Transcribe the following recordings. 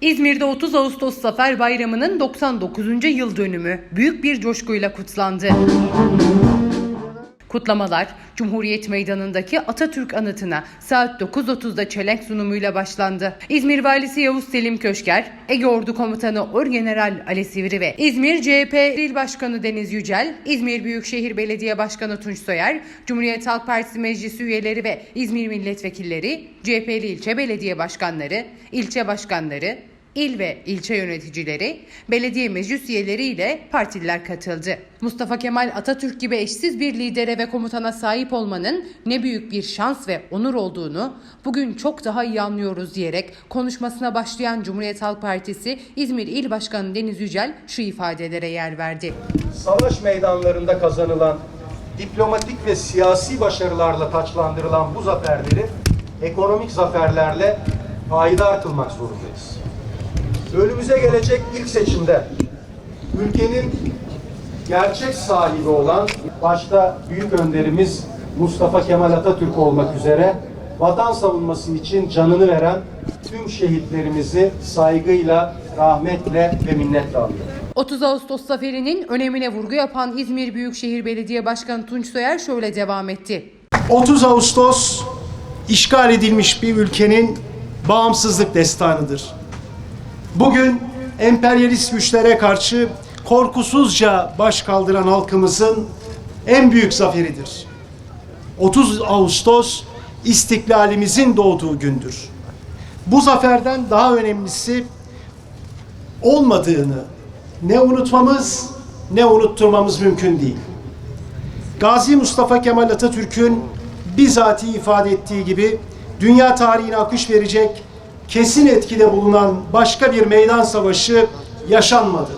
İzmir'de 30 Ağustos Zafer Bayramı'nın 99. yıl dönümü büyük bir coşkuyla kutlandı. Kutlamalar Cumhuriyet Meydanı'ndaki Atatürk anıtına saat 9.30'da çelenk sunumuyla başlandı. İzmir Valisi Yavuz Selim Köşker, Ege Ordu Komutanı Orgeneral Ali Sivri ve İzmir CHP İl Başkanı Deniz Yücel, İzmir Büyükşehir Belediye Başkanı Tunç Soyer, Cumhuriyet Halk Partisi Meclisi üyeleri ve İzmir milletvekilleri, CHP'li ilçe belediye başkanları, ilçe başkanları, İl ve ilçe yöneticileri, belediye meclis üyeleri ile partililer katıldı. Mustafa Kemal Atatürk gibi eşsiz bir lidere ve komutana sahip olmanın ne büyük bir şans ve onur olduğunu bugün çok daha iyi anlıyoruz diyerek konuşmasına başlayan Cumhuriyet Halk Partisi İzmir İl Başkanı Deniz Yücel şu ifadelere yer verdi. savaş meydanlarında kazanılan diplomatik ve siyasi başarılarla taçlandırılan bu zaferleri ekonomik zaferlerle payidar kılmak zorundayız. Önümüze gelecek ilk seçimde ülkenin gerçek sahibi olan başta büyük önderimiz Mustafa Kemal Atatürk olmak üzere vatan savunması için canını veren tüm şehitlerimizi saygıyla, rahmetle ve minnetle anıyorum. 30 Ağustos zaferinin önemine vurgu yapan İzmir Büyükşehir Belediye Başkanı Tunç Soyer şöyle devam etti. 30 Ağustos işgal edilmiş bir ülkenin bağımsızlık destanıdır. Bugün emperyalist güçlere karşı korkusuzca baş kaldıran halkımızın en büyük zaferidir. 30 Ağustos istiklalimizin doğduğu gündür. Bu zaferden daha önemlisi olmadığını ne unutmamız ne unutturmamız mümkün değil. Gazi Mustafa Kemal Atatürk'ün bizatihi ifade ettiği gibi dünya tarihine akış verecek kesin etkide bulunan başka bir meydan savaşı yaşanmadı.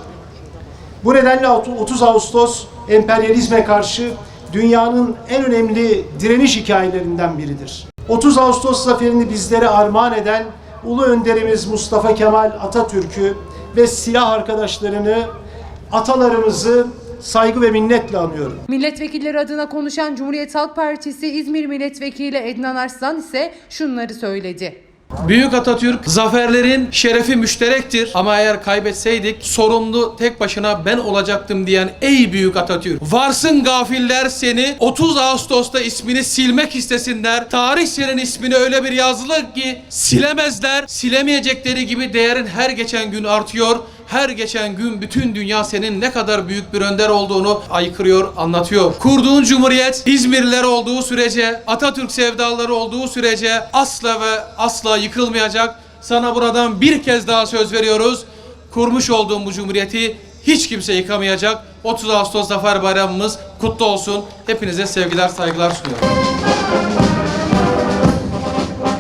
Bu nedenle 30 Ağustos emperyalizme karşı dünyanın en önemli direniş hikayelerinden biridir. 30 Ağustos zaferini bizlere armağan eden Ulu Önderimiz Mustafa Kemal Atatürk'ü ve silah arkadaşlarını, atalarımızı saygı ve minnetle anıyorum. Milletvekilleri adına konuşan Cumhuriyet Halk Partisi İzmir Milletvekili Ednan Arslan ise şunları söyledi. Büyük Atatürk zaferlerin şerefi müşterektir ama eğer kaybetseydik sorumlu tek başına ben olacaktım diyen ey büyük Atatürk. Varsın gafiller seni 30 Ağustos'ta ismini silmek istesinler. Tarih senin ismini öyle bir yazılı ki silemezler. Silemeyecekleri gibi değerin her geçen gün artıyor. Her geçen gün bütün dünya senin ne kadar büyük bir önder olduğunu aykırıyor, anlatıyor. Kurduğun cumhuriyet İzmirliler olduğu sürece, Atatürk sevdaları olduğu sürece asla ve asla yıkılmayacak. Sana buradan bir kez daha söz veriyoruz. Kurmuş olduğum bu cumhuriyeti hiç kimse yıkamayacak. 30 Ağustos Zafer Bayramımız kutlu olsun. Hepinize sevgiler, saygılar sunuyorum.